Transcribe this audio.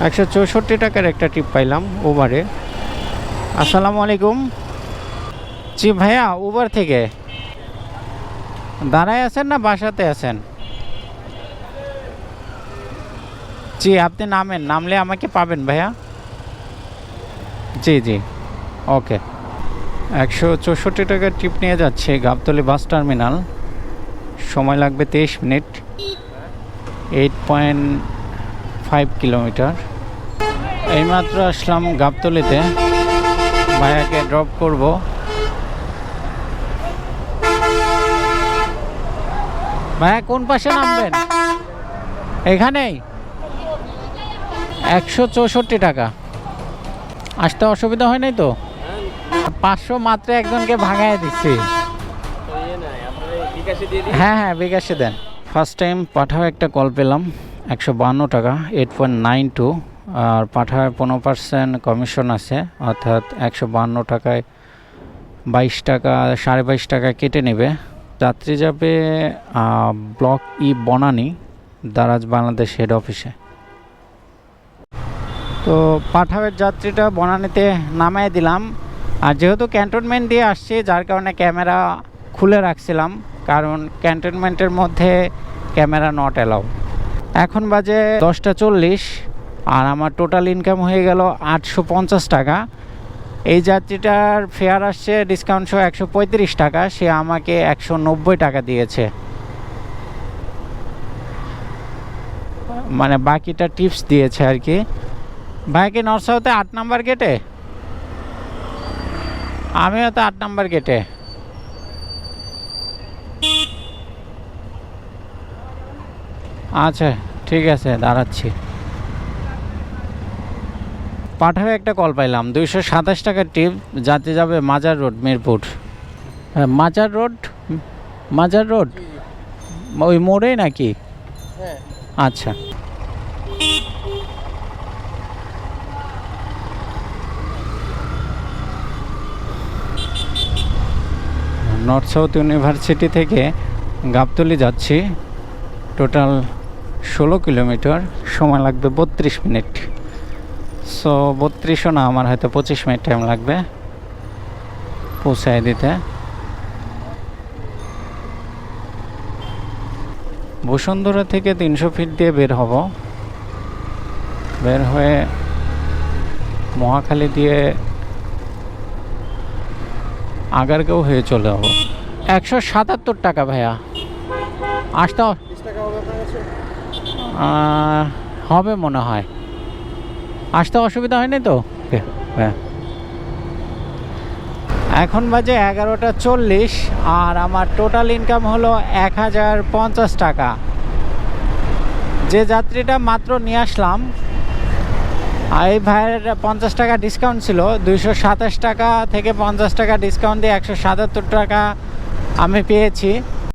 একশো চৌষট্টি টাকার একটা টিপ পাইলাম উবারে আসসালামু আলাইকুম। জি ভাইয়া উবার থেকে। দাঁড়ায় আছেন না বাসাতে আছেন? জি, আপনি নামেন, নামলে আমাকে পাবেন ভাইয়া। জি জি। ওকে। একশো চৌষট্টি টাকার ট্রিপ নিয়ে যাচ্ছে গাবতলি বাস টার্মিনাল। সময় লাগবে তেইশ minute. Eight point five kilometre এইমাত্র আসলাম গাবতলিতে। ভাইয়াকে ড্রপ করব। ভাইয়া কোন পাশে নামবেন? এখানেই? একশো চৌষট্টি টাকা। আসতে অসুবিধা হয় নাই তো? পাঁচশো মাত্র একজনকে ভাঙায় দিচ্ছি। হ্যাঁ হ্যাঁ বিকাশে দেন। ফার্স্ট টাইম পাঠাও একটা কল পেলাম। একশো বান্ন টাকা এইট পয়েন্ট নাইন টু আর পাঠায় পনেরো পার্সেন্ট কমিশন আছে, অর্থাৎ একশো বান্ন টাকায় বাইশ টাকা, সাড়ে বাইশ টাকা কেটে নেবে। যাত্রী যাবে block E Banani, Daraz Bangladesh head অফিসে তো পাঠাওয়ের যাত্রীটা বনানীতে নামায় দিলাম। আর যেহেতু ক্যান্টনমেন্ট দিয়ে আসছি, যার কারণে ক্যামেরা খুলে রাখছিলাম, কারণ ক্যান্টনমেন্টের মধ্যে ক্যামেরা নট অ্যালাউ এখন বাজে দশটা চল্লিশ আর আমার টোটাল ইনকাম হয়ে গেল আটশো পঞ্চাশ টাকা। এই যাত্রীটার ফেয়ার আসছে ডিসকাউন্ট সহ একশো পঁয়ত্রিশ টাকা, সে আমাকে একশো নব্বই টাকা দিয়েছে। মানে বাকিটা টিপস দিয়েছে আর কি। ভাই কি নর্থ সাউথে আট নাম্বার গেটে আমিও তো আট নাম্বার গেটে আচ্ছা ঠিক আছে, দাঁড়াচ্ছি। পাঠাবে একটা কল পাইলাম, দুইশো সাতাশ টাকার টিপ যাতে যাবে মাজার রোড, মিরপুর। হ্যাঁ মাজার রোড? মাজার রোড? ওই মোড়েই নাকি? আচ্ছা। নর্থ সাউথ ইউনিভার্সিটি থেকে গাবতলি যাচ্ছি, টোটাল ষোলো কিলোমিটার, সময় লাগবে বত্রিশ মিনিট। সো বত্রিশও না, আমার হয়তো পঁচিশ মিনিট টাইম লাগবে পৌঁছায় দিতে। বসুন্ধরা থেকে তিনশো ফিট দিয়ে বের হব। বের হয়ে মহাখালী দিয়ে আগারগাঁও হয়ে চলে যাব। একশো সাতাত্তর টাকা ভাইয়া। আসতে হবে মনে হয়। আসতে অসুবিধা হয়নি তো? হ্যাঁ। এখন বাজে এগারোটা চল্লিশ আর আমার টোটাল ইনকাম হলো এক হাজার পঞ্চাশ টাকা। যে যাত্রীটা মাত্র নিয়ে আসলাম আর এই ভাইয়ের পঞ্চাশ টাকা ডিসকাউন্ট ছিল দুইশো সাতাশ টাকা থেকে পঞ্চাশ টাকা ডিসকাউন্ট দিয়ে একশো সাতাত্তর টাকা আমি পেয়েছি।